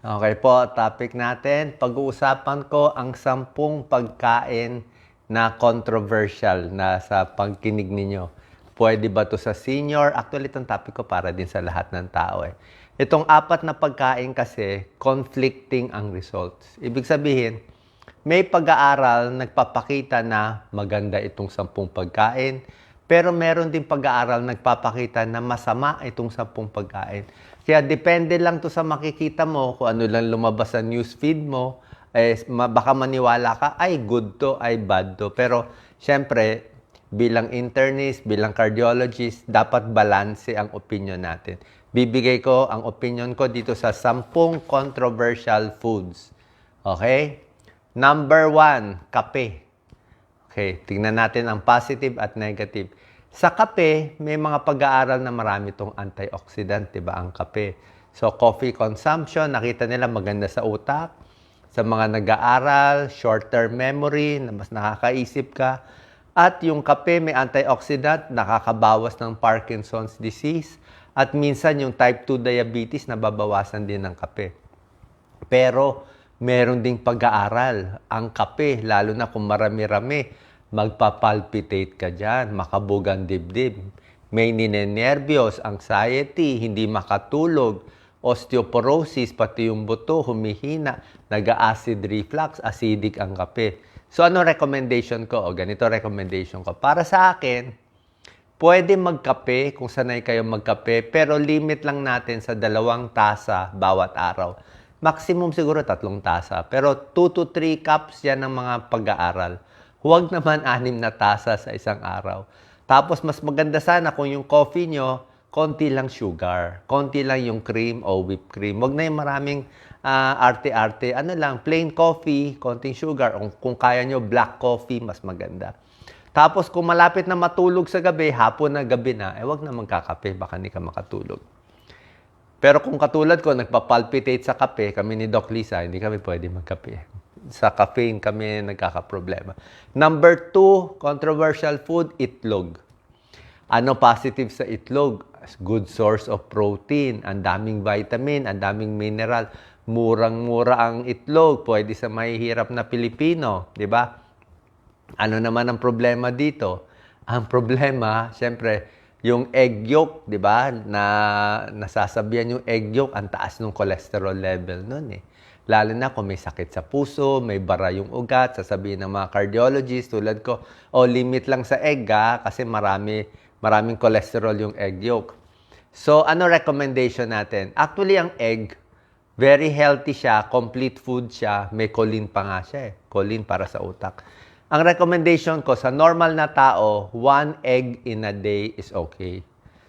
Okay po, topic natin. Pag-uusapan ko ang sampung pagkain na controversial na sa pagkinig ninyo. Pwede ba to sa senior? Actually, itong topic ko para din sa lahat ng tao eh. Itong apat na pagkain kasi, conflicting ang results. Ibig sabihin, may pag-aaral nagpapakita na maganda itong sampung pagkain, pero meron din pag-aaral nagpapakita na masama itong sampung pagkain. Kaya depende lang to sa makikita mo, kung ano lang lumabas sa news feed mo, eh, baka maniwala ka, ay good to, ay bad to. Pero, syempre, bilang internist, bilang cardiologist, dapat balanse ang opinion natin. Bibigay ko ang opinion ko dito sa sampung controversial foods. Okay? Number one, kape. Okay, tingnan natin ang positive at negative. Sa kape, may mga pag-aaral na marami itong antioxidant, di ba, ang kape. So, coffee consumption, nakita nila maganda sa utak. Sa mga nag-aaral, short-term memory, na mas nakakaisip ka. At yung kape, may antioxidant, nakakabawas ng Parkinson's disease. At minsan, yung type 2 diabetes, nababawasan din ng kape. Pero meron ding pag-aaral. Ang kape, lalo na kung marami-rami, magpapalpitate ka dyan, makabugang dibdib. May ninenervyos, anxiety, hindi makatulog, osteoporosis, pati yung buto, humihina, nag-acid reflux, acidic ang kape. So ano recommendation ko? O ganito recommendation ko. Para sa akin, pwede magkape kung sanay kayo magkape, pero limit lang natin sa dalawang tasa bawat araw. Maximum siguro tatlong tasa. Pero 2 to 3 cups yan ng mga pag-aaral. Huwag naman anim na tasa sa isang araw. Tapos mas maganda sana kung yung coffee nyo, konti lang sugar. Konti lang yung cream o whipped cream. Huwag na yung maraming ah, arte-arte. Ano lang, plain coffee, konting sugar. Kung, kung kaya nyo, black coffee, mas maganda. Tapos kung malapit na matulog sa gabi, hapon na gabi na, eh wag na magkakape, baka hindi ka makatulog. Pero kung katulad ko, nagpapalpitate sa kape, kami ni Doc Lisa, hindi kami pwede magkape. Sa caffeine kami nagkakaproblema. Number two, controversial food, itlog. Ano positive sa itlog? Good source of protein, ang daming vitamin, ang daming mineral. Murang-mura ang itlog, pwede sa mahihirap na Pilipino, di ba? Ano naman ang problema dito? Ang problema, siyempre, yung egg yolk, di ba? Na nasasabihan yung egg yolk, ang taas ng cholesterol level nun eh. Lalo na kung may sakit sa puso, may bara yung ugat, sasabihin ng mga cardiologist tulad ko, o limit lang sa egg ha, kasi marami, maraming cholesterol yung egg yolk. So, ano recommendation natin? Actually, ang egg, very healthy siya, complete food siya, may choline pa nga siya eh. Choline para sa utak. Ang recommendation ko sa normal na tao, one egg in a day is okay.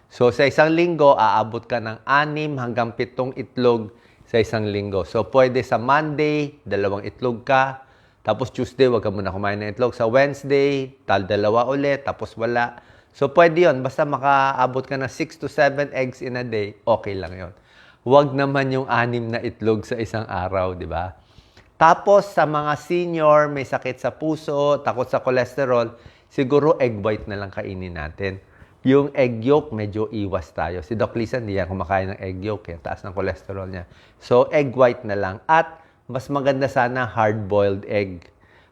So sa isang linggo, aabot ka ng anim hanggang pitong itlog sa isang linggo. So pwede sa Monday, dalawang itlog ka. Tapos Tuesday, wag ka muna kumain ng itlog. Sa Wednesday, tal dalawa ulit, tapos wala. So pwede yon Basta makaabot ka ng 6 to 7 eggs in a day, okay lang yon Huwag naman yung anim na itlog sa isang araw, di ba? Tapos sa mga senior, may sakit sa puso, takot sa cholesterol, siguro egg white na lang kainin natin. Yung egg yolk, medyo iwas tayo. Si Doc Lisa, hindi yan kumakain ng egg yolk, kaya taas ng cholesterol niya. So, egg white na lang. At mas maganda sana hard-boiled egg.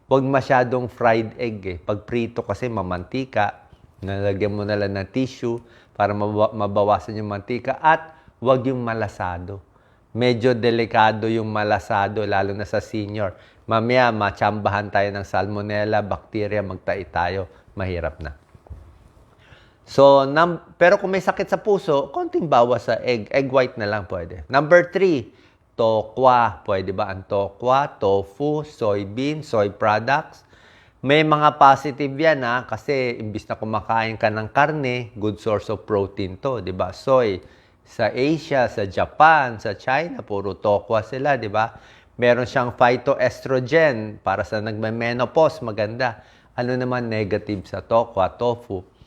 Huwag masyadong fried egg eh. Pag prito kasi mamantika, nalagyan mo na lang ng tissue para mabawa- mabawasan yung mantika. At huwag yung malasado medyo delikado yung malasado, lalo na sa senior. Mamaya, matsambahan tayo ng salmonella, bacteria, magtai tayo. Mahirap na. So, num- pero kung may sakit sa puso, konting bawas sa egg. Egg white na lang pwede. Number three, tokwa. Pwede ba ang tokwa, tofu, soybean, soy products? May mga positive yan ha, kasi imbis na kumakain ka ng karne, good source of protein to, di ba? Soy, sa Asia, sa Japan, sa China, puro tokwa sila, di ba? Meron siyang phytoestrogen para sa nagme-menopause, maganda. Ano naman negative sa tokwa, tofu?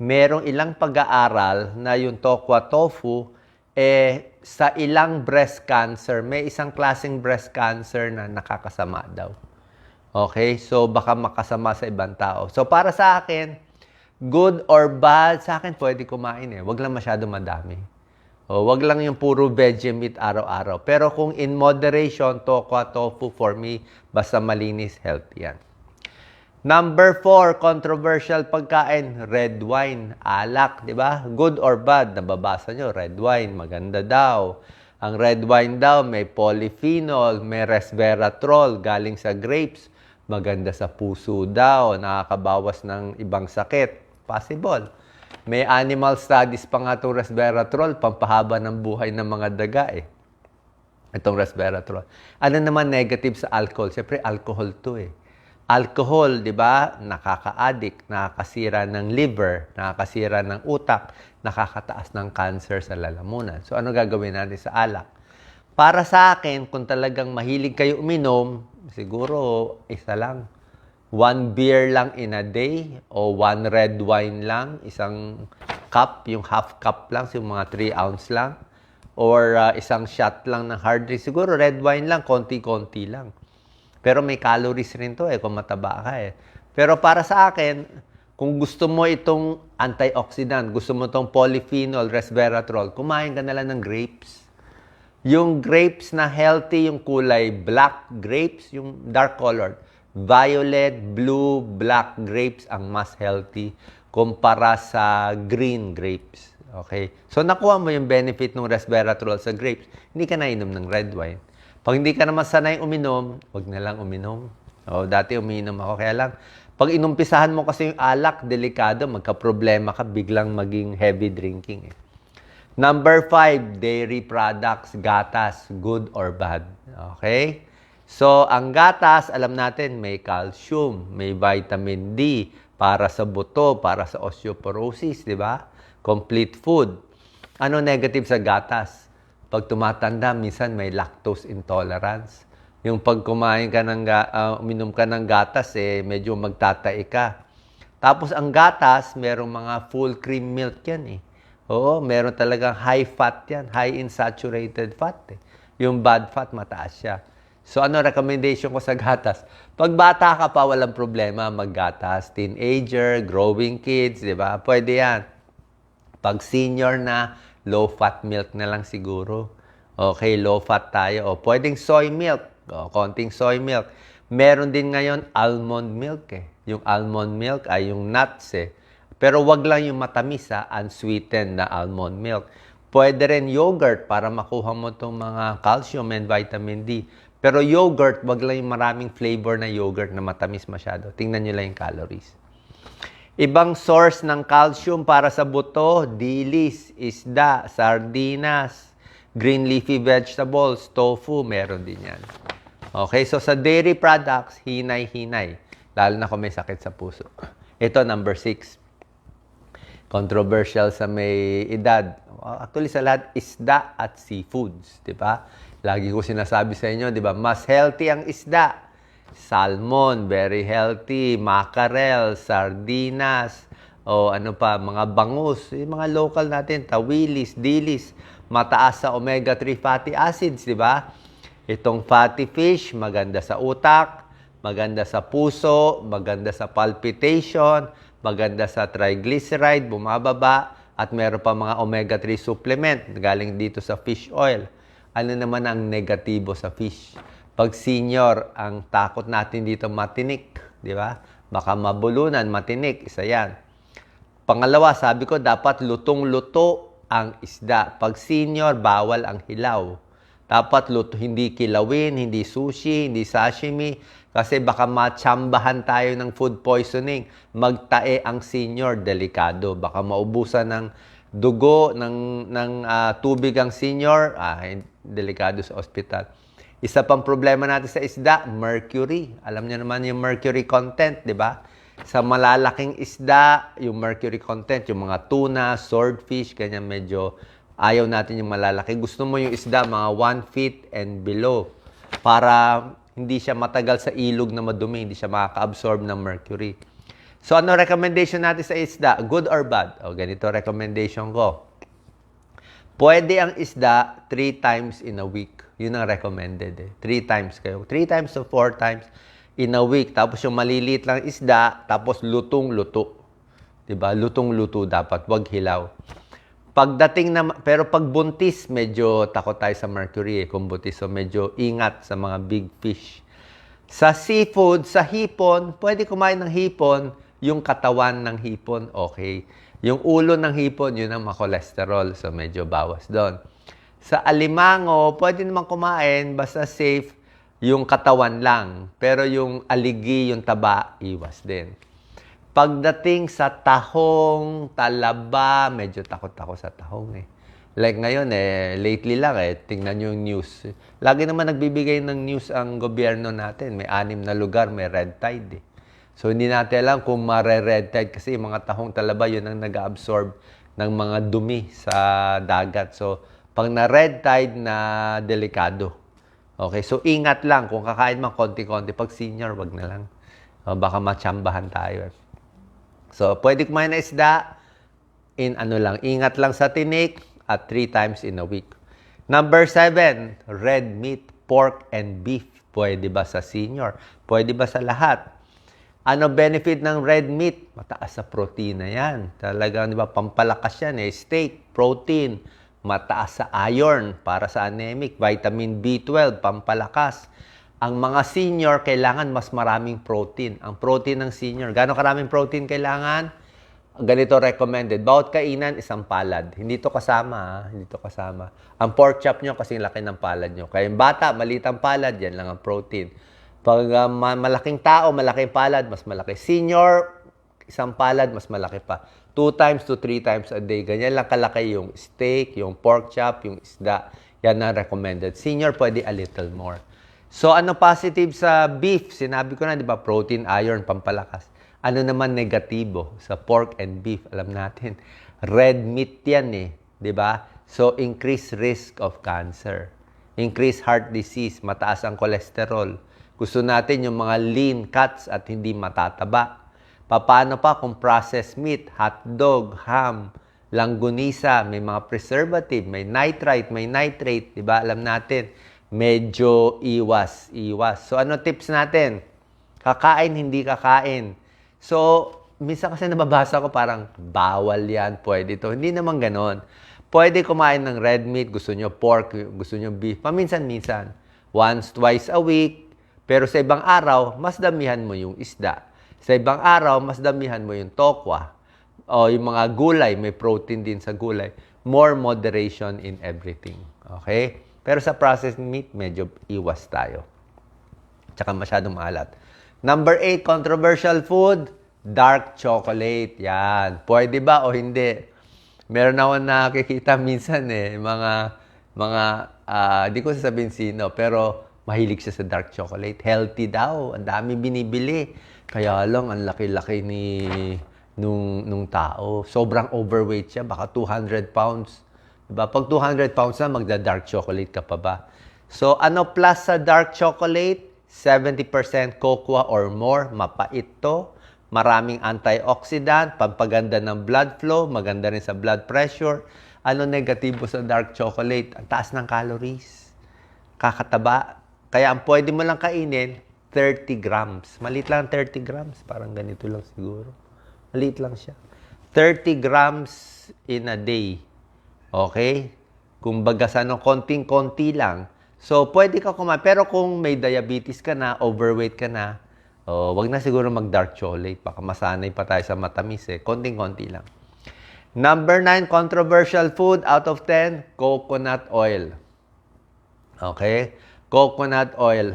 Merong ilang pag-aaral na yung tokwa tofu, eh, sa ilang breast cancer, may isang klaseng breast cancer na nakakasama daw. Okay? So, baka makasama sa ibang tao. So, para sa akin, good or bad, sa akin pwede kumain eh. Huwag lang masyado madami. O, wag lang yung puro veggie meat araw-araw. Pero kung in moderation, tokwa, tofu, for me, basta malinis, healthy yan. Number four, controversial pagkain, red wine, alak, di ba? Good or bad, nababasa nyo, red wine, maganda daw. Ang red wine daw, may polyphenol, may resveratrol, galing sa grapes, maganda sa puso daw, nakakabawas ng ibang sakit. Possible. May animal studies pa nga itong resveratrol, pampahaba ng buhay ng mga daga eh. Itong resveratrol. Ano naman negative sa alcohol? Siyempre, alcohol to eh. Alcohol, di ba, nakaka-addict, nakakasira ng liver, nakakasira ng utak, nakakataas ng cancer sa lalamunan. So, ano gagawin natin sa alak? Para sa akin, kung talagang mahilig kayo uminom, siguro isa lang. One beer lang in a day o one red wine lang, isang cup, yung half cup lang, yung mga 3 ounce lang. Or uh, isang shot lang ng hard drink. Siguro red wine lang, konti-konti lang. Pero may calories rin to eh, kung mataba ka eh. Pero para sa akin, kung gusto mo itong antioxidant, gusto mo itong polyphenol, resveratrol, kumain ka na lang ng grapes. Yung grapes na healthy, yung kulay black grapes, yung dark colored. Violet, blue, black grapes ang mas healthy kumpara sa green grapes. Okay? So, nakuha mo yung benefit ng resveratrol sa grapes. Hindi ka nainom ng red wine. Pag hindi ka naman sanay uminom, wag na lang uminom. O, dati uminom ako. Kaya lang, pag inumpisahan mo kasi yung alak, delikado, magka-problema ka, biglang maging heavy drinking. Eh. Number five, dairy products, gatas, good or bad. Okay? So, ang gatas, alam natin, may calcium, may vitamin D, para sa buto, para sa osteoporosis, di ba? Complete food. Ano negative sa gatas? Pag tumatanda, minsan may lactose intolerance. Yung pag kumain ka ng, uh, uminom ka ng gatas, eh, medyo magtatai ka. Tapos ang gatas, merong mga full cream milk yan eh. Oo, meron talagang high fat yan, high in saturated fat eh. Yung bad fat, mataas siya. So ano recommendation ko sa gatas? Pag bata ka pa, walang problema maggatas. Teenager, growing kids, di ba? Pwede yan. Pag senior na, low fat milk na lang siguro. Okay, low fat tayo. O, pwedeng soy milk. O, konting soy milk. Meron din ngayon almond milk eh. Yung almond milk ay yung nuts eh. Pero wag lang yung matamis ha, unsweetened na almond milk. Pwede rin yogurt para makuha mo itong mga calcium and vitamin D. Pero yogurt, wag lang yung maraming flavor na yogurt na matamis masyado. Tingnan nyo lang yung calories. Ibang source ng calcium para sa buto, dilis, isda, sardinas, green leafy vegetables, tofu, meron din yan. Okay, so sa dairy products, hinay-hinay. Lalo na kung may sakit sa puso. Ito, number six. Controversial sa may edad. Actually, sa lahat, isda at seafoods. Di ba? Lagi ko sinasabi sa inyo, di ba? Mas healthy ang isda. Salmon, very healthy. Mackerel, sardinas, o ano pa, mga bangus. Yung mga local natin, tawilis, dilis. Mataas sa omega-3 fatty acids, di ba? Itong fatty fish, maganda sa utak, maganda sa puso, maganda sa palpitation, maganda sa triglyceride, bumababa, at meron pa mga omega-3 supplement galing dito sa fish oil. Ano naman ang negatibo sa fish? Pag senior, ang takot natin dito matinik, di ba? Baka mabulunan, matinik, isa yan. Pangalawa, sabi ko, dapat lutong-luto ang isda. Pag senior, bawal ang hilaw. Dapat luto, hindi kilawin, hindi sushi, hindi sashimi, kasi baka matsambahan tayo ng food poisoning. Magtae ang senior, delikado. Baka maubusan ng dugo, ng, ng uh, tubig ang senior, ah, delikado sa ospital. Isa pang problema natin sa isda, mercury. Alam niyo naman yung mercury content, di ba? Sa malalaking isda, yung mercury content, yung mga tuna, swordfish, ganyan medyo ayaw natin yung malalaki. Gusto mo yung isda, mga 1 feet and below. Para hindi siya matagal sa ilog na madumi, hindi siya makaka-absorb ng mercury. So, ano recommendation natin sa isda? Good or bad? O, ganito recommendation ko. Pwede ang isda 3 times in a week. Yun ang recommended eh. 3 times kayo. 3 times to 4 times in a week. Tapos yung maliliit lang isda, tapos lutong-luto. 'Di ba? Lutong-luto dapat, wag hilaw. Pagdating na, pero pag buntis, medyo takot tayo sa mercury eh, kung buntis. So medyo ingat sa mga big fish. Sa seafood, sa hipon, pwede kumain ng hipon, yung katawan ng hipon, okay. Yung ulo ng hipon, yun ang makolesterol. So medyo bawas doon. Sa alimango, pwede naman kumain, basta safe, yung katawan lang. Pero yung aligi, yung taba, iwas din. Pagdating sa tahong, talaba, medyo takot ako sa tahong eh. Like ngayon eh, lately lang eh, tingnan nyo yung news. Lagi naman nagbibigay ng news ang gobyerno natin. May anim na lugar, may red tide eh. So hindi natin alam kung mare-red tide kasi yung mga tahong talaba, yun ang nag-absorb ng mga dumi sa dagat. So pag na red tide na delikado. Okay, so ingat lang kung kakain man konti-konti. Pag senior, wag na lang. O, baka matsambahan tayo. So, pwede kumain na isda in ano lang, ingat lang sa tinik at three times in a week. Number seven, red meat, pork and beef. Pwede ba sa senior? Pwede ba sa lahat? Ano benefit ng red meat? Mataas sa protein na yan. Talagang, di ba, pampalakas yan eh. Steak, protein. Mataas sa iron para sa anemic. Vitamin B12, pampalakas. Ang mga senior, kailangan mas maraming protein. Ang protein ng senior, gano'ng karaming protein kailangan? Ganito recommended. Bawat kainan, isang palad. Hindi to kasama, ha? Hindi to kasama. Ang pork chop nyo, kasing laki ng palad nyo. Kaya yung bata, maliit ang palad, yan lang ang protein. Pag uh, ma- malaking tao, malaking palad, mas malaki. Senior, isang palad, mas malaki pa. Two times to three times a day. Ganyan lang kalaki yung steak, yung pork chop, yung isda. Yan ang recommended. Senior, pwede a little more. So, ano positive sa beef? Sinabi ko na, di ba, protein, iron, pampalakas. Ano naman negatibo sa pork and beef? Alam natin, red meat yan eh, di ba? So, increased risk of cancer. Increased heart disease, mataas ang cholesterol. Gusto natin yung mga lean cuts at hindi matataba. Paano pa kung processed meat, hotdog, ham, langgunisa, may mga preservative, may nitrite, may nitrate, di ba? Alam natin, medyo iwas, iwas. So ano tips natin? Kakain, hindi kakain. So, minsan kasi nababasa ko parang bawal yan, pwede to. Hindi naman ganon. Pwede kumain ng red meat, gusto nyo pork, gusto nyo beef. Paminsan-minsan. Once, twice a week. Pero sa ibang araw, mas damihan mo yung isda. Sa ibang araw, mas damihan mo yung tokwa. O yung mga gulay, may protein din sa gulay. More moderation in everything. Okay? Pero sa processed meat, medyo iwas tayo. Tsaka masyadong maalat. Number 8, controversial food, dark chocolate. Yan. Pwede ba o hindi? Meron ako nakikita minsan eh, mga, mga, ah, di ko sasabihin sino, pero mahilig siya sa dark chocolate. Healthy daw. Ang dami binibili. Kaya lang, ang laki-laki ni nung, nung tao. Sobrang overweight siya. Baka 200 pounds. Diba? Pag 200 pounds na, magda-dark chocolate ka pa ba? So, ano plus sa dark chocolate? 70% cocoa or more. Mapait to. Maraming antioxidant, pampaganda ng blood flow, maganda rin sa blood pressure. Ano negatibo sa dark chocolate? Ang taas ng calories. Kakataba. Kaya ang pwede mo lang kainin, 30 grams. Maliit lang 30 grams. Parang ganito lang siguro. Maliit lang siya. 30 grams in a day. Okay? Kung baga sa ano, konting-konti lang. So, pwede ka kumain. Pero kung may diabetes ka na, overweight ka na, oh, wag na siguro mag-dark chocolate. Baka masanay pa tayo sa matamis eh. Konting-konti lang. Number 9, controversial food out of 10, coconut oil. Okay? Coconut oil.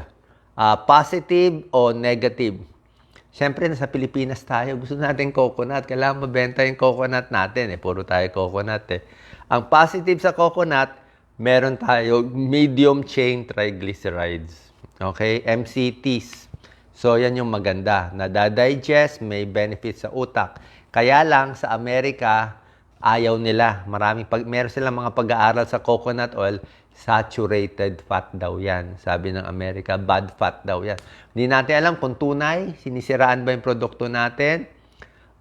Ah, positive o negative? Siyempre, nasa Pilipinas tayo. Gusto natin coconut. Kailangan mabenta yung coconut natin. Eh. Puro tayo coconut eh. Ang positive sa coconut, meron tayo medium chain triglycerides. Okay? MCTs. So, yan yung maganda. Nadadigest, may benefit sa utak. Kaya lang, sa Amerika, ayaw nila. Maraming pag, meron silang mga pag-aaral sa coconut oil, saturated fat daw yan. Sabi ng Amerika, bad fat daw yan. Hindi natin alam kung tunay, sinisiraan ba yung produkto natin,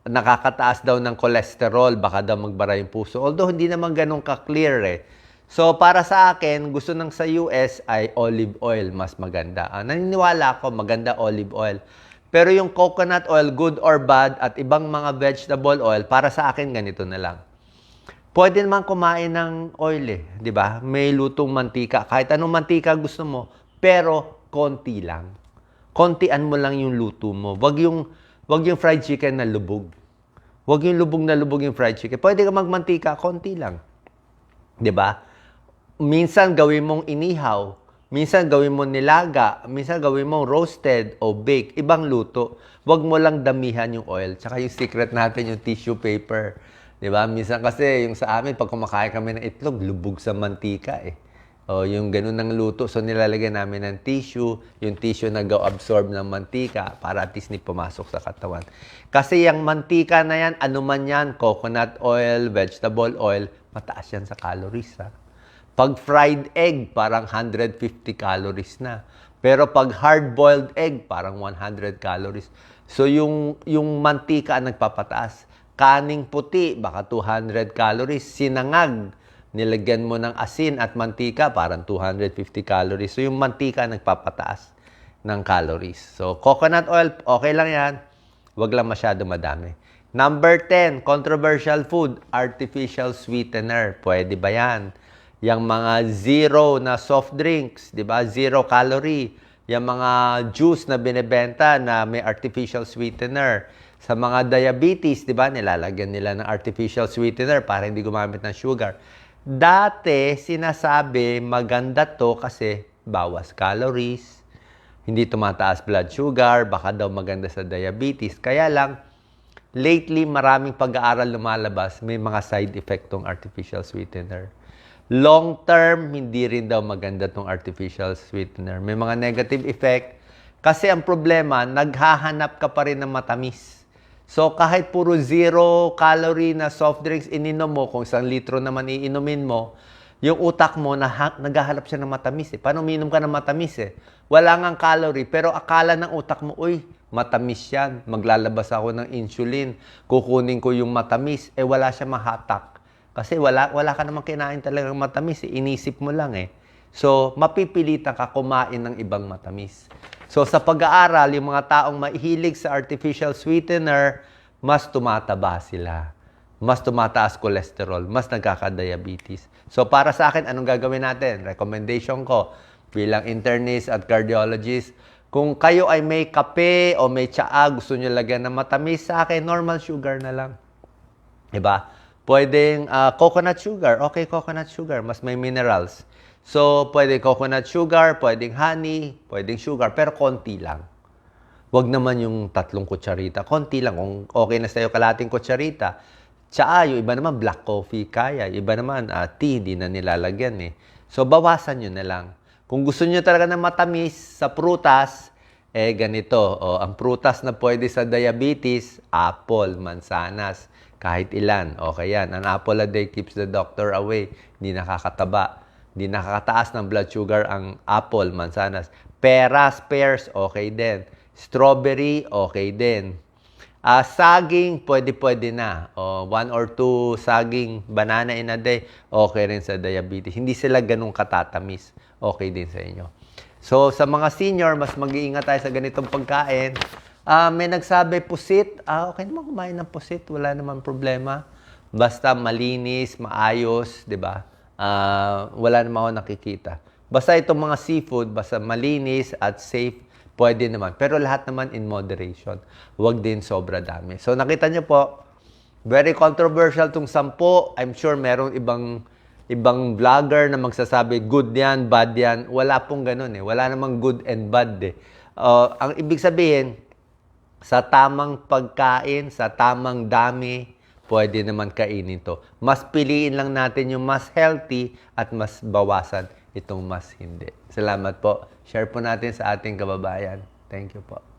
nakakataas daw ng cholesterol, baka daw magbara yung puso. Although hindi naman ganun ka-clear eh. So para sa akin, gusto ng sa US ay olive oil, mas maganda. Ah, naniniwala ako, maganda olive oil. Pero yung coconut oil, good or bad, at ibang mga vegetable oil, para sa akin ganito na lang. Pwede naman kumain ng oil eh, di ba? May lutong mantika. Kahit anong mantika gusto mo, pero konti lang. Kontian mo lang yung luto mo. Wag yung, wag yung fried chicken na lubog. Wag yung lubog na lubog yung fried chicken. Pwede ka magmantika, konti lang. Di ba? Minsan gawin mong inihaw, minsan gawin mo nilaga, minsan gawin mong roasted o bake, ibang luto. Huwag mo lang damihan yung oil. Tsaka yung secret natin, yung tissue paper. Di ba? Minsan kasi yung sa amin, pag kumakain kami ng itlog, lubog sa mantika eh. O yung ganun ng luto. So nilalagyan namin ng tissue, yung tissue nag-absorb ng mantika para at least ni pumasok sa katawan. Kasi yung mantika na yan, ano man yan, coconut oil, vegetable oil, mataas yan sa calories ha. Pag fried egg, parang 150 calories na. Pero pag hard-boiled egg, parang 100 calories. So yung, yung mantika ang nagpapataas. Kaning puti, baka 200 calories. Sinangag, nilagyan mo ng asin at mantika, parang 250 calories. So yung mantika nagpapataas ng calories. So coconut oil, okay lang yan. Huwag lang masyado madami. Number 10, controversial food, artificial sweetener. Pwede ba yan? Yung mga zero na soft drinks, di ba? Zero calorie. Yung mga juice na binebenta na may artificial sweetener. Sa mga diabetes, di ba? Nilalagyan nila ng artificial sweetener para hindi gumamit ng sugar. Dati, sinasabi maganda to kasi bawas calories, hindi tumataas blood sugar, baka daw maganda sa diabetes. Kaya lang, lately maraming pag-aaral lumalabas, may mga side effect tong artificial sweetener. Long term, hindi rin daw maganda tong artificial sweetener. May mga negative effect. Kasi ang problema, naghahanap ka pa rin ng matamis. So kahit puro zero calorie na soft drinks ininom mo, kung isang litro naman iinumin mo, yung utak mo, na, naghahanap siya ng matamis eh. Paano uminom ka ng matamis eh? Wala ngang calorie, pero akala ng utak mo, uy, matamis yan. Maglalabas ako ng insulin. Kukunin ko yung matamis. Eh, wala siya mahatak. Kasi wala, wala ka namang kinain talagang matamis. Eh. Inisip mo lang eh. So, mapipilitan ka kumain ng ibang matamis. So, sa pag-aaral, yung mga taong mahilig sa artificial sweetener, mas tumataba sila. Mas tumataas cholesterol, mas nagkaka-diabetes. So, para sa akin, anong gagawin natin? Recommendation ko, bilang internist at cardiologist, kung kayo ay may kape o may tsaa, gusto nyo lagyan ng matamis, sa akin, normal sugar na lang. Diba? Pwedeng ah, coconut sugar. Okay, coconut sugar. Mas may minerals. So, pwede coconut sugar, pwedeng honey, pwedeng sugar, pero konti lang. Huwag naman yung tatlong kutsarita. Konti lang. Kung okay na sa'yo kalating kutsarita. Tsaa, yung iba naman black coffee kaya. Iba naman ah, tea, di na nilalagyan eh. So, bawasan nyo na lang. Kung gusto nyo talaga ng matamis sa prutas, eh ganito. O, ang prutas na pwede sa diabetes, apple, mansanas, kahit ilan. Okay yan. An apple a day keeps the doctor away. Hindi nakakataba. Hindi nakakataas ng blood sugar ang apple, mansanas. Peras, pears, okay din. Strawberry, okay din. Ah, saging, pwede-pwede na. O, one or two saging, banana in a day, okay rin sa diabetes. Hindi sila ganun katatamis. Okay din sa inyo. So, sa mga senior, mas mag-iingat tayo sa ganitong pagkain. Ah, may nagsabi, pusit. Ah, okay naman kumain ng pusit. Wala naman problema. Basta malinis, maayos, di ba? Ah, wala naman ako nakikita. Basta itong mga seafood, basta malinis at safe, pwede naman. Pero lahat naman in moderation. Huwag din sobra dami. So nakita niyo po, very controversial tong sampo. I'm sure merong ibang ibang vlogger na magsasabi good yan, bad yan. Wala pong ganun eh. Wala namang good and bad eh. Uh, ang ibig sabihin, sa tamang pagkain, sa tamang dami, pwede naman kainin to. Mas piliin lang natin yung mas healthy at mas bawasan itong mas hindi. Salamat po. Share po natin sa ating kababayan. Thank you po.